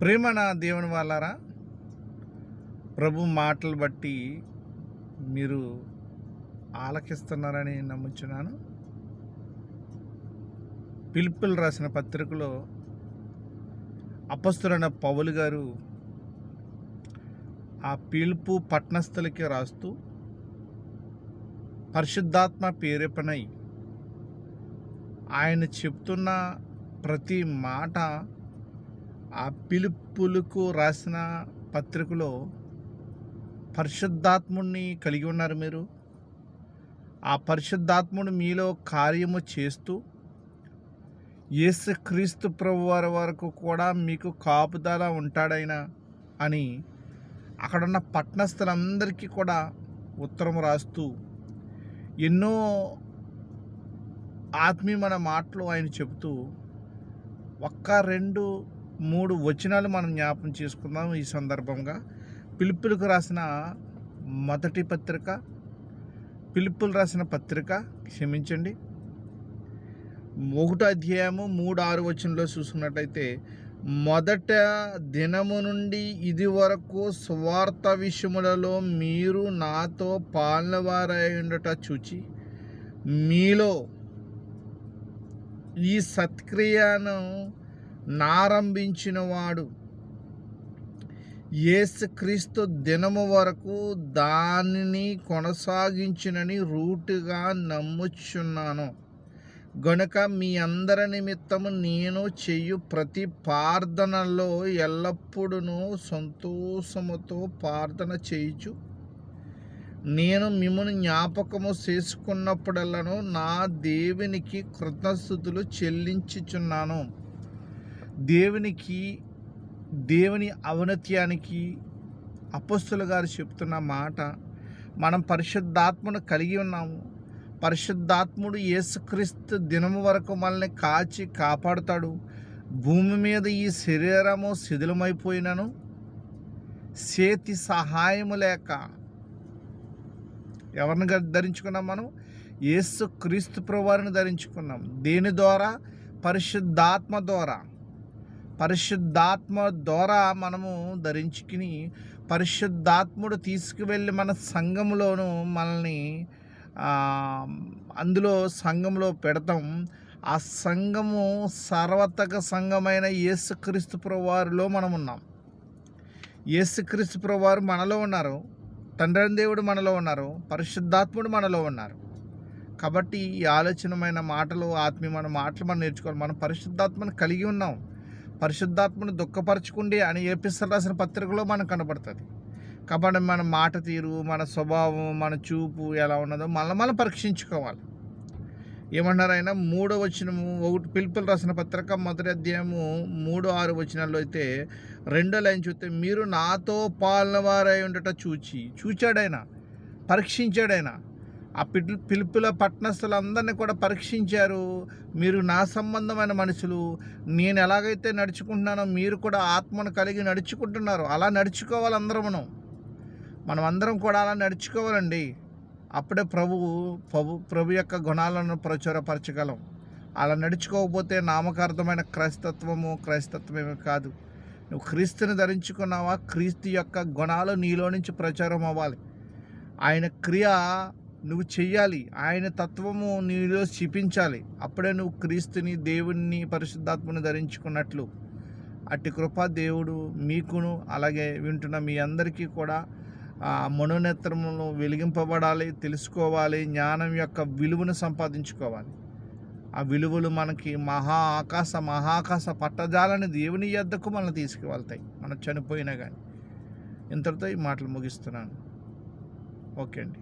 ప్రేమ నా దేవుని వాళ్ళారా? ప్రభు మాటలు బట్టి మీరు ఆలకిస్తున్నారని నమ్ముచున్నాను. పిలుపులు రాసిన పత్రికలో అపస్తులైన పౌలు గారు ఆ పిలుపు పట్టణస్థలకి రాస్తూ పరిశుద్ధాత్మ పేరేపనై ఆయన చెప్తున్న ప్రతి మాట ఆ పిలుపులకు రాసిన పత్రికలో పరిశుద్ధాత్ముడిని కలిగి ఉన్నారు మీరు. ఆ పరిశుద్ధాత్ముడు మీలో కార్యము చేస్తూ యేసుక్రీస్తు ప్రభు వారి వరకు కూడా మీకు కాపుదల ఉంటాడైనా అని అక్కడున్న పట్టణస్థులందరికీ కూడా ఉత్తరం రాస్తూ ఎన్నో ఆత్మీయమైన మాటలు ఆయన చెబుతూ ఒక్క రెండు మూడు వచనాలు మనం జ్ఞాపం చేసుకుందాం ఈ సందర్భంగా. పిలుపులకు రాసిన మొదటి పత్రిక పిలుపులు రాసిన పత్రిక క్షమించండి. ఒకటో అధ్యాయము మూడు ఆరు వచనంలో చూసుకున్నట్లయితే మొదట దినము నుండి ఇది వరకు స్వార్థ విషయములలో మీరు నాతో పాలనవారై ఉండట చూచి మీలో ఈ సత్క్రియను నారంభించినవాడు. ఏసుక్రీస్తు యేసుక్రీస్తు దినము వరకు దానిని కొనసాగించినని రూటుగా నమ్ముచున్నాను. గనుక మీ అందరి నిమిత్తము నేను చెయ్యు ప్రతి ప్రార్థనలో ఎల్లప్పుడూ సంతోషముతో ప్రార్థన చేయుచు. నేను మిమ్మల్ని జ్ఞాపకము చేసుకున్నప్పుడల్లను నా దేవునికి కృతజ్ఞతలు చెల్లించుచున్నాను. దేవునికి దేవుని ఔన్నత్యానికి అపస్తుల గారు చెప్తున్న మాట మనం పరిశుద్ధాత్మను కలిగి ఉన్నాము. పరిశుద్ధాత్ముడు యేసుక్రీస్తు దినము వరకు మనల్ని కాచి కాపాడుతాడు. భూమి మీద ఈ శరీరము శిథిలమైపోయినను చేతి సహాయము లేక ఎవరిని ధరించుకున్నాం మనం? యేసు క్రీస్తు ప్రభువారిని ధరించుకున్నాం. దేని ద్వారా? పరిశుద్ధాత్మ ద్వారా. పరిశుద్ధాత్మ ద్వారా మనము ధరించుకుని పరిశుద్ధాత్ముడు తీసుకువెళ్ళి మన సంఘములోను మనల్ని అందులో సంఘంలో పెడతాం. ఆ సంఘము సర్వతక సంఘమైన యేసుక్రీస్తు ప్రభువారిలో మనం ఉన్నాం యేసుక్రీస్తు ప్రభువారు మనలో ఉన్నారు. తండ్రి దేవుడు మనలో ఉన్నారు. పరిశుద్ధాత్ముడు మనలో ఉన్నారు. కాబట్టి ఈ ఆలోచనమైన మాటలు ఆత్మీయమైన మాటలు మనం నేర్చుకోవాలి. మనం పరిశుద్ధాత్మను కలిగి ఉన్నాం. పరిశుద్ధాత్మను దుఃఖపరచుకుండి అని ఏపిస్తారు రాసిన పత్రికలో మనకు కనబడుతుంది. కాబట్టి మన మాట తీరు మన స్వభావం మన చూపు ఎలా ఉన్నదో మళ్ళీ మనం పరీక్షించుకోవాలి. ఏమన్నారు ఆయన? మూడో వచనము ఒకటి పిలుపులు రాసిన పత్రిక మొదటి అధ్యాయము మూడు ఆరు వచనాల్లో అయితే రెండో లైన్ చూస్తే మీరు నాతో పాలనవారై ఉండట చూచి చూచాడైనా పరీక్షించాడైనా ఆ పిలు పిలుపుల పట్టణస్థులందరినీ కూడా పరీక్షించారు. మీరు నా సంబంధమైన మనుషులు. నేను ఎలాగైతే నడుచుకుంటున్నానో మీరు కూడా ఆత్మను కలిగి నడుచుకుంటున్నారు. అలా నడుచుకోవాలి అందరం మనం మనం అందరం కూడా అలా నడుచుకోవాలండి. అప్పుడే ప్రభువు ప్రభు ప్రభు యొక్క గుణాలను ప్రచురపరచగలం. అలా నడుచుకోకపోతే నామకార్థమైన క్రైస్తత్వము క్రైస్తత్వమే కాదు. నువ్వు క్రీస్తుని ధరించుకున్నావా? క్రీస్తు యొక్క గుణాలు నీలో నుంచి ప్రచారం అవ్వాలి. ఆయన క్రియ నువ్వు చెయ్యాలి. ఆయన తత్వము నీలో చూపించాలి అప్పుడే నువ్వు క్రీస్తుని దేవుణ్ణి పరిశుద్ధాత్మను ధరించుకున్నట్లు. అట్టి కృప దేవుడు మీకును అలాగే వింటున్న మీ అందరికీ కూడా మనోనేత్రమును వెలిగింపబడాలి తెలుసుకోవాలి జ్ఞానం యొక్క విలువను సంపాదించుకోవాలి. ఆ విలువలు మనకి మహా ఆకాశ మహాకాశ పట్టజాలని దేవుని యొద్దకు మనల్ని తీసుకువెళ్తాయి. మనం చనిపోయినా కానీ ఇంతటితో ఈ మాటలు ముగిస్తున్నాను. ఓకే అండి.